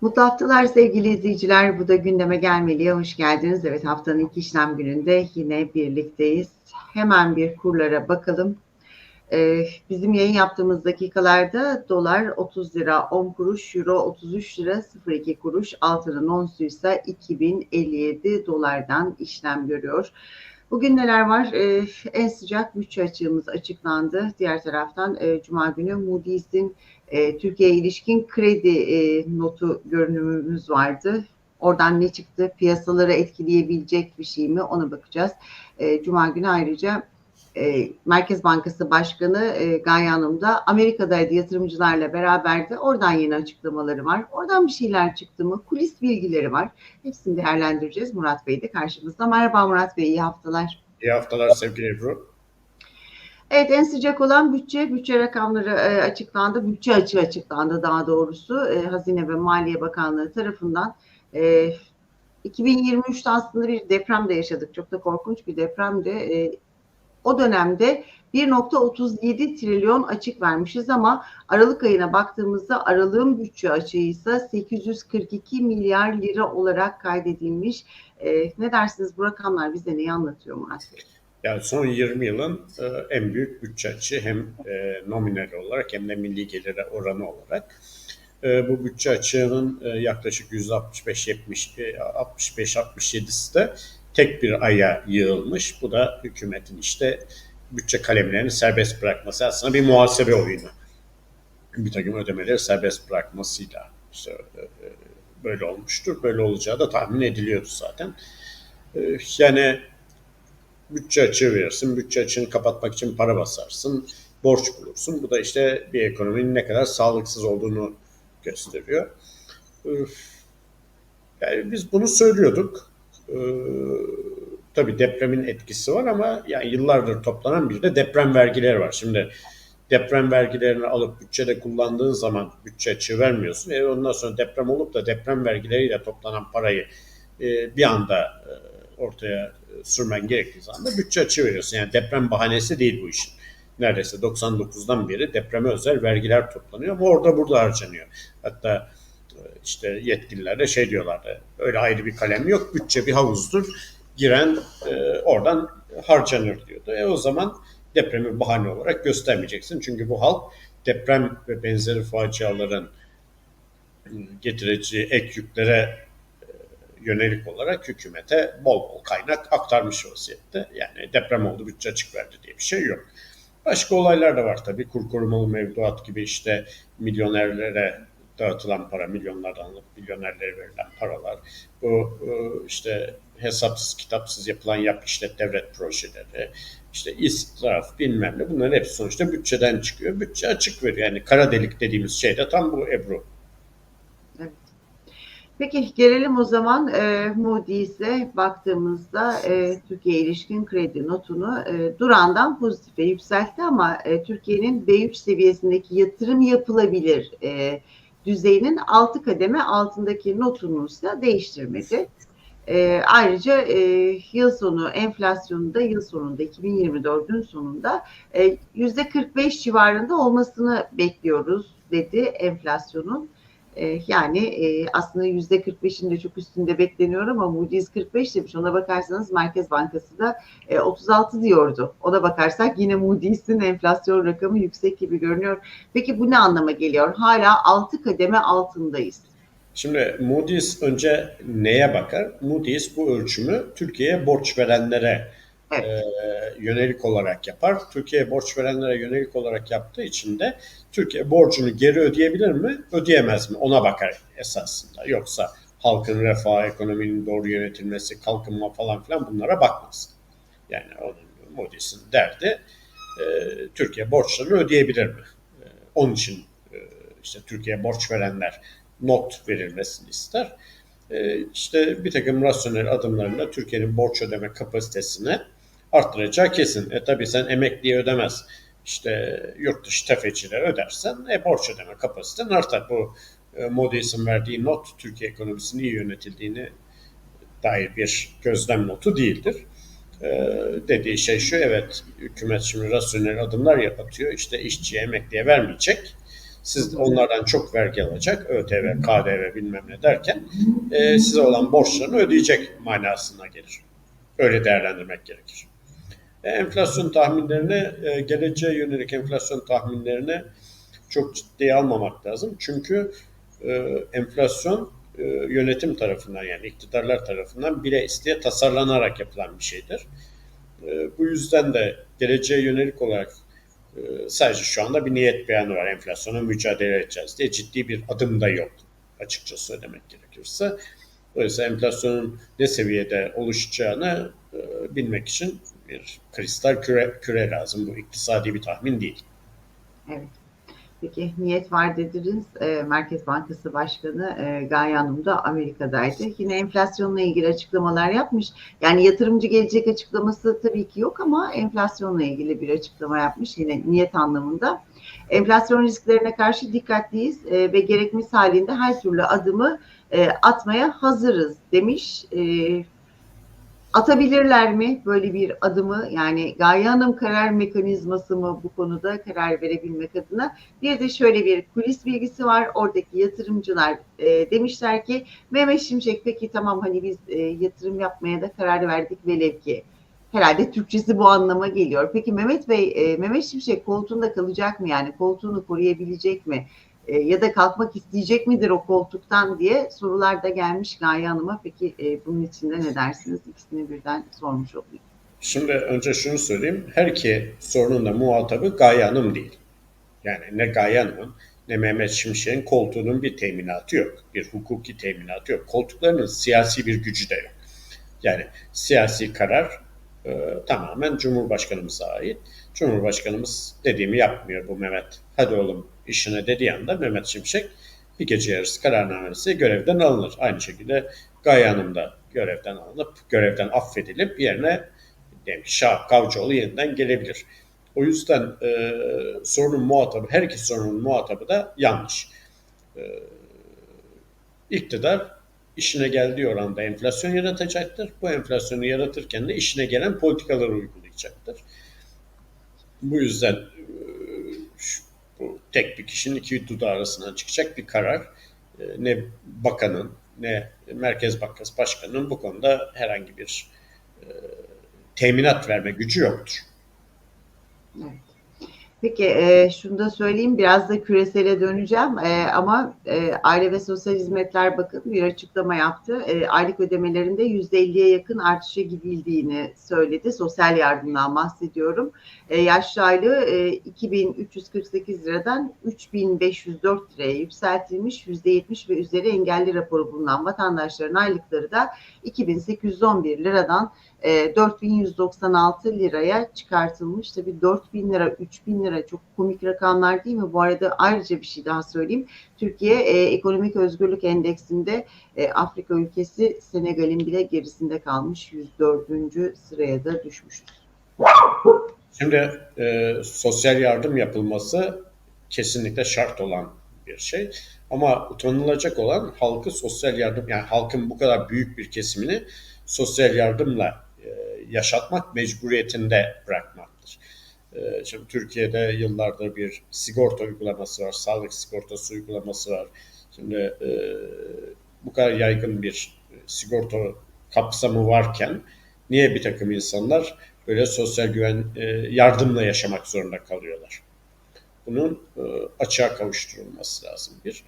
Mutlu haftalar sevgili izleyiciler. Bu da gündeme gelmeliye hoş geldiniz. Evet haftanın ilk işlem gününde yine birlikteyiz. Hemen bir kurlara bakalım. Ee, bizim yayın yaptığımız dakikalarda dolar 30 lira 10 kuruş, euro 33 lira 02 kuruş, altının onsu ise 2057 dolardan işlem görüyor. Bugün neler var? Ee, en sıcak bütçe açığımız açıklandı. Diğer taraftan e, Cuma günü Moody's'in e, Türkiye'ye ilişkin kredi e, notu görünümümüz vardı. Oradan ne çıktı? Piyasaları etkileyebilecek bir şey mi? Ona bakacağız. E, Cuma günü ayrıca e, Merkez Bankası Başkanı e, Gaye Hanım da Amerika'daydı yatırımcılarla beraberdi. Oradan yeni açıklamaları var. Oradan bir şeyler çıktı mı? Kulis bilgileri var. Hepsini değerlendireceğiz. Murat Bey de karşımızda. Merhaba Murat Bey, iyi haftalar. İyi haftalar sevgili Ebru. Evet en sıcak olan bütçe, bütçe rakamları e, açıklandı. Bütçe açığı açıklandı daha doğrusu. E, Hazine ve Maliye Bakanlığı tarafından. E, 2023'te aslında bir deprem de yaşadık. Çok da korkunç bir depremdi. E, o dönemde 1.37 trilyon açık vermişiz ama Aralık ayına baktığımızda aralığın bütçe açığı ise 842 milyar lira olarak kaydedilmiş. E, ne dersiniz bu rakamlar bize neyi anlatıyor Murat Bey? Yani son 20 yılın e, en büyük bütçe açığı hem e, nominal olarak hem de milli gelire oranı olarak. E, bu bütçe açığının e, yaklaşık %65-70 65-67'si de tek bir aya yığılmış. Bu da hükümetin işte bütçe kalemlerini serbest bırakması aslında bir muhasebe oyunu. Bir takım ödemeleri serbest bırakmasıyla işte, e, böyle olmuştur. Böyle olacağı da tahmin ediliyordu zaten. E, yani bütçe açığı verirsin, bütçe açığını kapatmak için para basarsın, borç bulursun. Bu da işte bir ekonominin ne kadar sağlıksız olduğunu gösteriyor. Yani biz bunu söylüyorduk. Ee, tabii depremin etkisi var ama yani yıllardır toplanan bir de deprem vergileri var. Şimdi deprem vergilerini alıp bütçede kullandığın zaman bütçe açığı vermiyorsun. E ondan sonra deprem olup da deprem vergileriyle toplanan parayı e, bir anda e, ortaya sürmen gerektiği zaman da bütçe açığı veriyorsun. Yani deprem bahanesi değil bu işin. Neredeyse 99'dan beri depreme özel vergiler toplanıyor ama orada burada harcanıyor. Hatta işte yetkililer de şey diyorlardı. Öyle ayrı bir kalem yok. Bütçe bir havuzdur. Giren e, oradan harcanır diyordu. E o zaman depremi bahane olarak göstermeyeceksin. Çünkü bu halk deprem ve benzeri faciaların getireceği ek yüklere yönelik olarak hükümete bol bol kaynak aktarmış vaziyette. Yani deprem oldu bütçe açık verdi diye bir şey yok. Başka olaylar da var tabii. Kur korumalı mevduat gibi işte milyonerlere dağıtılan para, milyonlardan alıp milyonerlere verilen paralar. Bu işte hesapsız kitapsız yapılan yap işlet devlet projeleri, işte israf bilmem ne bunların hepsi sonuçta bütçeden çıkıyor. Bütçe açık veriyor. Yani kara delik dediğimiz şey de tam bu Ebru. Peki gelelim o zaman e, Moody's'e baktığımızda e, Türkiye ilişkin kredi notunu e, durandan pozitife yükseltti ama e, Türkiye'nin B3 seviyesindeki yatırım yapılabilir e, düzeyinin 6 kademe altındaki notunu ise değiştirmedi. E, ayrıca e, yıl sonu enflasyonu da yıl sonunda 2024'ün sonunda e, %45 civarında olmasını bekliyoruz dedi enflasyonun. Yani aslında yüzde 45'in de çok üstünde bekleniyor ama Moody's 45 demiş. Ona bakarsanız Merkez Bankası da 36 diyordu. Ona bakarsak yine Moody's'in enflasyon rakamı yüksek gibi görünüyor. Peki bu ne anlama geliyor? Hala 6 kademe altındayız. Şimdi Moody's önce neye bakar? Moody's bu ölçümü Türkiye'ye borç verenlere yönelik olarak yapar. Türkiye borç verenlere yönelik olarak yaptığı için de Türkiye borcunu geri ödeyebilir mi, ödeyemez mi ona bakar esasında. Yoksa halkın refahı, ekonominin doğru yönetilmesi, kalkınma falan filan bunlara bakmaz. Yani onun Moody's'in derdi e, Türkiye borçlarını ödeyebilir mi? E, onun için e, işte Türkiye borç verenler not verilmesini ister. E, işte bir takım rasyonel adımlarla Türkiye'nin borç ödeme kapasitesini arttıracağı kesin. E tabi sen emekliye ödemez. İşte yurt dışı tefeciler ödersen e, borç ödeme kapasiten artar. Bu e, Moody's'in verdiği not Türkiye ekonomisinin iyi yönetildiğini dair bir gözlem notu değildir. Ee, dediği şey şu evet hükümet şimdi rasyonel adımlar yapatıyor işte işçiye emekliye vermeyecek Siz onlardan çok vergi alacak, ÖTV, KDV bilmem ne derken e, size olan borçlarını ödeyecek manasına gelir. Öyle değerlendirmek gerekir. E, enflasyon tahminlerini, e, geleceğe yönelik enflasyon tahminlerini çok ciddiye almamak lazım. Çünkü e, enflasyon e, yönetim tarafından yani iktidarlar tarafından bile isteye tasarlanarak yapılan bir şeydir. Bu yüzden de geleceğe yönelik olarak sadece şu anda bir niyet beyanı var enflasyona mücadele edeceğiz diye ciddi bir adım da yok açıkça söylemek gerekirse. Dolayısıyla enflasyonun ne seviyede oluşacağını bilmek için bir kristal küre, küre lazım. Bu iktisadi bir tahmin değil. Evet. Peki niyet var dediniz. E, Merkez Bankası Başkanı e, Gaye Hanım da Amerika'daydı. Yine enflasyonla ilgili açıklamalar yapmış. Yani yatırımcı gelecek açıklaması tabii ki yok ama enflasyonla ilgili bir açıklama yapmış yine niyet anlamında. Enflasyon risklerine karşı dikkatliyiz e, ve gerekmesi halinde her türlü adımı e, atmaya hazırız demiş. E, Atabilirler mi böyle bir adımı? Yani Gaye Hanım karar mekanizması mı bu konuda karar verebilmek adına? Bir de şöyle bir kulis bilgisi var. Oradaki yatırımcılar e, demişler ki Mehmet Şimşek peki tamam hani biz e, yatırım yapmaya da karar verdik velev ki. Herhalde Türkçesi bu anlama geliyor. Peki Mehmet Bey, e, Mehmet Şimşek koltuğunda kalacak mı? Yani koltuğunu koruyabilecek mi? E, ya da kalkmak isteyecek midir o koltuktan diye sorular da gelmiş Gaye Hanım'a. Peki e, bunun için de ne dersiniz? İkisini birden sormuş olayım. Şimdi önce şunu söyleyeyim. Her iki sorunun da muhatabı Gaye Hanım değil. Yani ne Gaye Hanım'ın ne Mehmet Şimşek'in koltuğunun bir teminatı yok. Bir hukuki teminatı yok. Koltuklarının siyasi bir gücü de yok. Yani siyasi karar e, tamamen Cumhurbaşkanımıza ait. Cumhurbaşkanımız dediğimi yapmıyor bu Mehmet. Hadi oğlum işine dediği anda Mehmet Şimşek bir gece yarısı kararnamesi görevden alınır. Aynı şekilde Gaye Hanım da görevden alınıp görevden affedilip yerine diyelim ki Şah Kavcıoğlu yeniden gelebilir. O yüzden e, sorunun muhatabı, her iki sorunun muhatabı da yanlış. E, iktidar işine geldiği oranda enflasyon yaratacaktır. Bu enflasyonu yaratırken de işine gelen politikaları uygulayacaktır. Bu yüzden bu tek bir kişinin iki dudağı arasından çıkacak bir karar. Ne bakanın ne Merkez Bankası Başkanı'nın bu konuda herhangi bir teminat verme gücü yoktur. Evet. Peki e, şunu da söyleyeyim biraz da küresele döneceğim e, ama e, Aile ve Sosyal Hizmetler Bakın bir açıklama yaptı. E, aylık ödemelerinde %50'ye yakın artışa gidildiğini söyledi. Sosyal yardımdan bahsediyorum. E, yaşlı aylığı e, 2348 liradan 3504 liraya yükseltilmiş. %70 ve üzeri engelli raporu bulunan vatandaşların aylıkları da 2811 liradan e, 4196 liraya çıkartılmış. Tabii 4000 lira, 3000 lira çok komik rakamlar değil mi? Bu arada ayrıca bir şey daha söyleyeyim. Türkiye e, Ekonomik Özgürlük Endeksinde e, Afrika ülkesi Senegal'in bile gerisinde kalmış. 104. sıraya da düşmüşüz. Şimdi e, sosyal yardım yapılması kesinlikle şart olan bir şey. Ama utanılacak olan halkı sosyal yardım, yani halkın bu kadar büyük bir kesimini sosyal yardımla e, yaşatmak mecburiyetinde bırakmaktır. E, şimdi Türkiye'de yıllardır bir sigorta uygulaması var, sağlık sigortası uygulaması var. Şimdi e, bu kadar yaygın bir sigorta kapsamı varken niye bir takım insanlar böyle sosyal güven yardımla yaşamak zorunda kalıyorlar? Bunun açığa kavuşturulması lazım bir.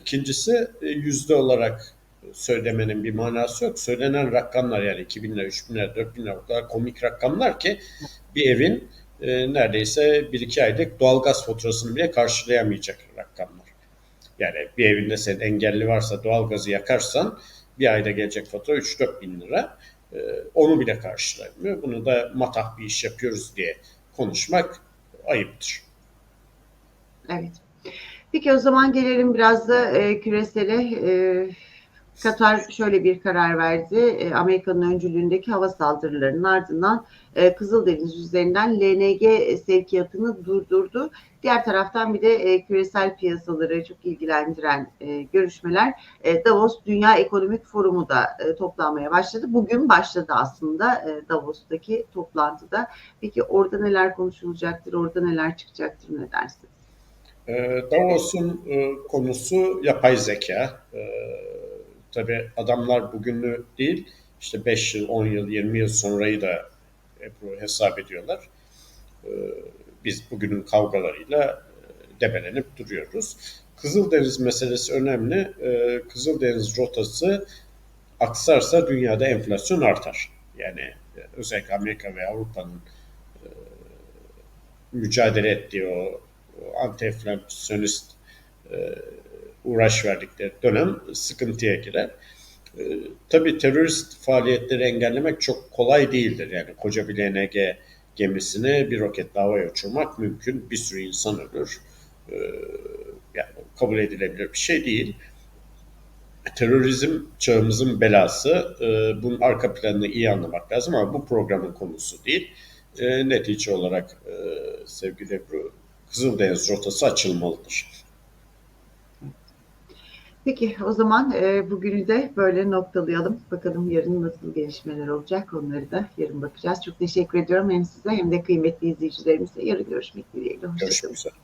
İkincisi yüzde olarak söylemenin bir manası yok. Söylenen rakamlar yani 2000 lira, 3000 lira, 4000 lira o kadar komik rakamlar ki bir evin e, neredeyse 1-2 aylık doğalgaz faturasını bile karşılayamayacak rakamlar. Yani bir evinde senin engelli varsa doğalgazı yakarsan bir ayda gelecek fatura 3-4 bin lira. E, onu bile karşılamıyor. Bunu da matah bir iş yapıyoruz diye konuşmak ayıptır. Evet. Peki o zaman gelelim biraz da e, küresele. E, Katar şöyle bir karar verdi. E, Amerika'nın öncülüğündeki hava saldırılarının ardından e, Kızıldeniz üzerinden LNG sevkiyatını durdurdu. Diğer taraftan bir de e, küresel piyasaları çok ilgilendiren görüşmeler Davos Dünya Ekonomik Forumu da toplanmaya başladı. Bugün başladı aslında Davos'taki toplantıda. Peki orada neler konuşulacaktır, orada neler çıkacaktır ne dersiniz? Davos'un e, konusu yapay zeka. Tabii adamlar bugünü değil, işte 5 yıl, 10 yıl, 20 yıl sonrayı da hesap ediyorlar. Ee, biz bugünün kavgalarıyla e, debelenip duruyoruz. Kızıldeniz meselesi önemli. Ee, Kızıldeniz rotası aksarsa dünyada enflasyon artar. Yani e, özellikle Amerika ve Avrupa'nın e, mücadele ettiği o, anti-enflasyonist uğraş verdikleri dönem sıkıntıya girer. E, tabii terörist faaliyetleri engellemek çok kolay değildir. Yani koca bir LNG gemisini bir roketle havaya uçurmak mümkün. Bir sürü insan ölür. E, yani kabul edilebilir bir şey değil. Terörizm çağımızın belası. E, bunun arka planını iyi anlamak lazım ama bu programın konusu değil. E, netice olarak e, sevgili Ebru, Kızıldeniz rotası açılmalıdır. Peki o zaman e, bugünü de böyle noktalayalım. Bakalım yarın nasıl gelişmeler olacak onları da yarın bakacağız. Çok teşekkür ediyorum hem size hem de kıymetli izleyicilerimize. Yarın görüşmek dileğiyle. Hoşçakalın. Görüşmek üzere.